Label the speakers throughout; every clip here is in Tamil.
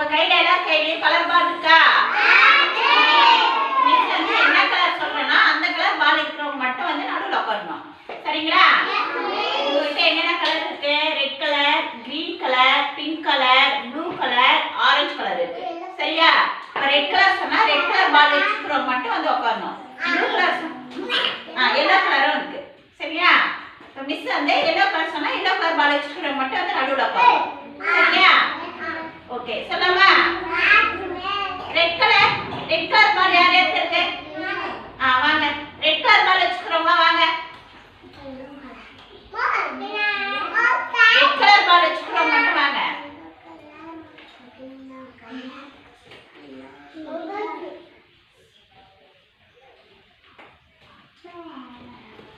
Speaker 1: உங்க கையில எல்லா கையிலயும் கலர் பால் இருக்கா? மிஸ் வந்து என்ன கலர் சொல்றேன்னா அந்த கலர் பால் இருக்கிறவங்க மட்டும் வந்து நடுவில் உட்காரணும். சரிங்களா? உங்ககிட்ட என்னென்ன கலர் இருக்கு? Red colour green colour pink colour blue colour orange colour இருக்கு. சரியா? இப்போ ரெட் கலர் சொன்னா ரெட் கலர் பால் வச்சுக்கிறவங்க மட்டும் வந்து உட்காரணும். ப்ளூ கலர் ஆ எல்லோ கலரும் இருக்கு. சரியா? மிஸ் வந்து எல்லோ கலர் சொன்னா எல்லோ கலர் பால் வச்சுக்கிறவங்க மட்டும் வந்து நடுவில் உட்காரணும். சரியா? ஓகே சொல்லுங்க. Red colour red colour ball யார் யாருக்கு இருக்கு? ஆ வாங்க. ரெட் கலர் பால் வச்சுக்கிறவங்க வாங்க. ரெட் கலர் பால் வச்சுக்கிறவங்க மட்டும் வாங்க.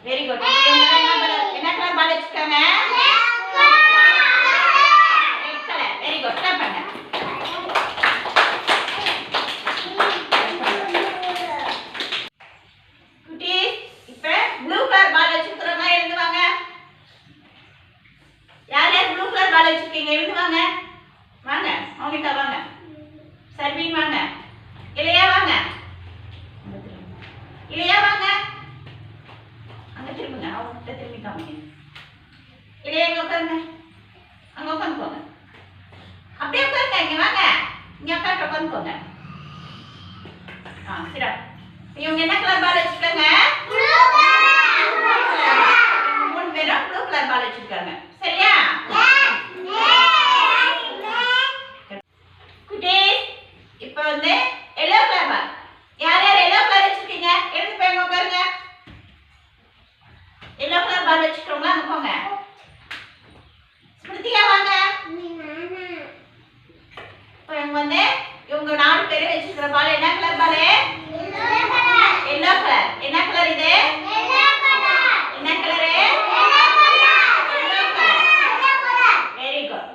Speaker 1: வெரி குட் என்ன கலர் பால் வச்சுக்கோங்க red colour very good start பண்ணுங்க குட்டி இப்ப ப்ளூ கலர் பால் வச்சிருக்கிறவங்க எழுந்து வாங்க யார் யார் ப்ளூ கலர் பால் வச்சிருக்கீங்க. இருந்து வாங்க. வாங்க. மௌனிகா வாங்க. சர்வீன் வாங்க. இல்லையா வாங்க. இல்லையா வாங்க. அங்க திரும்புங்க. அவங்ககிட்ட திரும்பி காமிங்க. இல்லையா இங்க உட்காருங்க. அங்க உட்காந்துக்கோங்க அப்படியே உட்காருங்க. இங்க வாங்க. இங்க உட்காந்து உட்காந்துக்கோங்க ஆ சரி இவங்க என்ன கலர் பால் வச்சுக்கோங்க மூணு பேரும் ப்ளூ கலர் பால் வச்சிருக்காங்க சரியா குட்டி இப்போ வந்து எல்லோ கலர் பால் யார் யார் எல்லோ கலர் வச்சிருக்கீங்க எழுந்து போய் உட்காருங்க எல்லோ கலர் பால் வச்சுக்கிறவங்க அங்க போங்க ஸ்மிருதியா வாங்க இவங்க வந்து இவங்க நாலு பேர் வச்சிருக்கிற பால் என்ன கலர் பால்? எல்லோ கலர் என்ன கலர் இது என்ன கலரு வெரி குட்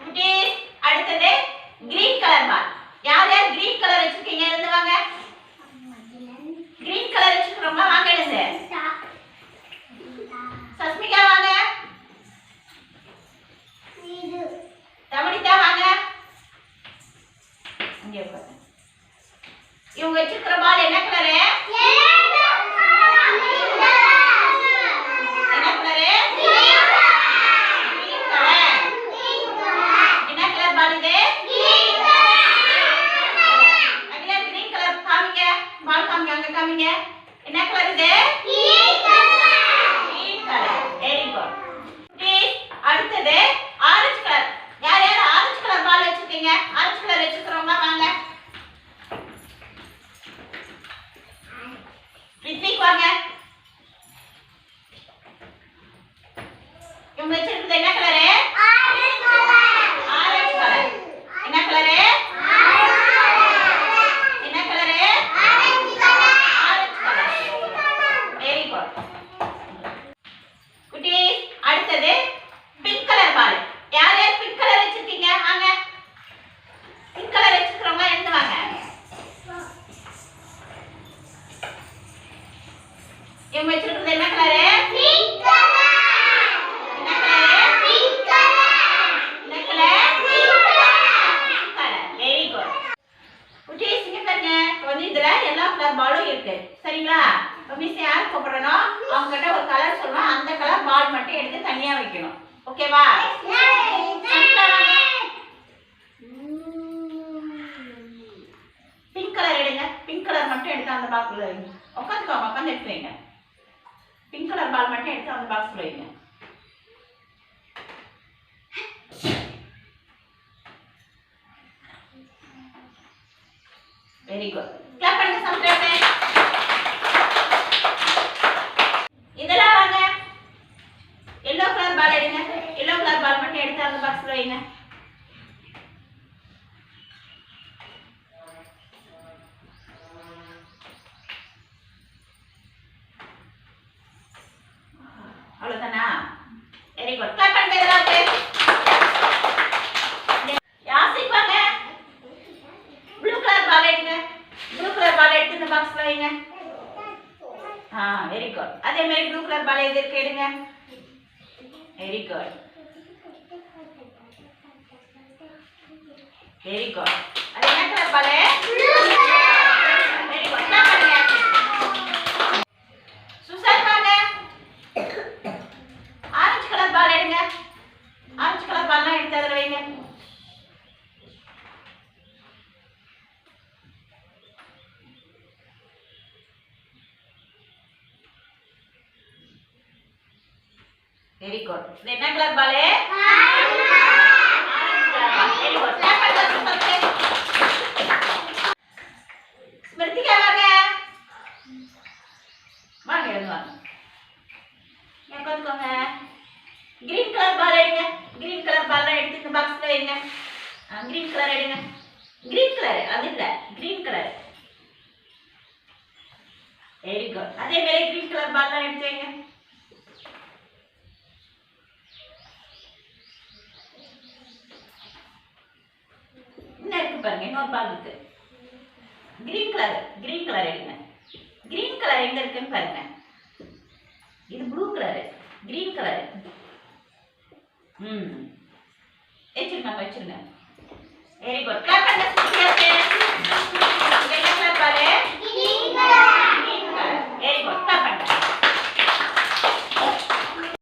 Speaker 1: குட்டீஸ் அடுத்தது கிரீன் கலர் பால் யார் யார் கிரீன் கலர் வச்சிருக்கீங்க எழுந்து வாங்க கிரீன் கலர் வச்சிருக்கிறவங்க வாங்க எழுந்து சஸ்மிகா வாங்க தமனிதா வாங்க அங்கே உட்காருங்க இவங்க வச்சிருக்கிற பால் என்ன கலரு என்ன கலரு கிரீன் கலர் என்ன கலர் பால் இது அகிலா கிரீன் கலர் காமிங்க பால் சொல்லுங்க. என்ன கலர் இது? கிரீன் கலர் வெரி குட் அடுத்தது ஆரஞ்சு கலர் யார் யார் ஆரஞ்சு கலர் பால் வச்சிருக்கீங்க? ஆரஞ்சு கலர் வச்சிருக்கிறவங்க வாங்க. ரித்விக் வாங்க. இவங்க வச்சிருக்கிறது என்ன கலர் ஆரஞ்சு கலர் என்ன கலரு என்ன colour orange colour very good குட்டி அடுத்தது பிங்க் கலர் பால் யார் யார் பிங்க் கலர் வச்சிருக்கீங்க வாங்க பிங்க் கலர் வச்சிருக்கிறவங்க எழுந்து வாங்க இவங்க வச்சிருக்கிறது என்ன கலரு என்ன கலரு என்ன கலர் கலர் வெரி குட் குட்டீஸ் இங்க பாருங்க இப்ப வந்து இதுல எல்லா கலர் பாலும் இருக்கு. சரிங்களா? மிஸ் யார் கூப்பிடுறனோ அவங்க கிட்ட ஒரு கலர் சொல்லணும் அந்த கலர் பால் மட்டும் எடுத்து தனியா வைக்கணும். ஓகேவா பிங்க் கலர் எடுங்க. பிங்க் கலர் மட்டும் எடுத்து அந்த வைங்க. உட்காந்துக்கோங்க. உட்காந்து எடுத்து வைங்க. பிங்க் கலர் பால் மட்டும் எடுத்து அந்த பாக்ஸ் வைங்க வெரி குட் கிளாப் பண்ணுங்க சமுத்திரத்தை இதெல்லாம் வாங்க எல்லோ கலர் பால் எடுங்க எல்லோ கலர் பால் மட்டும் எடுத்து அந்த பாக்ஸ்ல வைங்க அவ்வளவுதானா வெரி குட் கிளாப் பண்ணுங்க இதெல்லாம் யாசிக் வாங்க ப்ளூ கலர் பால் எடுங்க ப்ளூ கலர் பால் எடுத்து இந்த பாக்ஸ்ல வைங்க ஆ வெரி குட் அதே மாதிரி ப்ளூ கலர் பால் எது இருக்கு எடுங்க. வெரி குட் வெரி குட் அது என்ன கலர் பால் வெரி குட் நான் பண்ணுங்க சுசான் வாங்க ஆரஞ்சு கலர் பால் எடுங்க ஆரஞ்சு கலர் பால்லாம் எடுத்து அதில் வைங்க வெரி குட் இது என்ன colour ball very good clap பண்ணுங்க ஸ்மிருதிக்கு ஸ்மிருதிகா வாங்க வாங்க எழுந்து வாங்க ஏன் பார்த்துக்கோங்க கிரீன் கலர் பால் எடுங்க கிரீன் கலர் பால்லாம் எடுத்து இந்த பாக்ஸில் வைங்க கிரீன் கலர் எடுங்க கிரீன் கலர் அது இல்லை கிரீன் கலர் வெரி குட் அதே மாதிரி கிரீன் கலர் பால்லாம் எடுத்து வைங்க இருக்கு பாருங்க இன்னொரு பால் இருக்கு. கிரீன் கலர் கிரீன் கலர் எடுங்க. கிரீன் கலர் எங்க இருக்குன்னு பாருங்க. இது ப்ளூ கலர் கிரீன் கலர் ம். வச்சிருங்க வச்சிருங்க. வெரி குட் கிளாப் பண்ணுங்க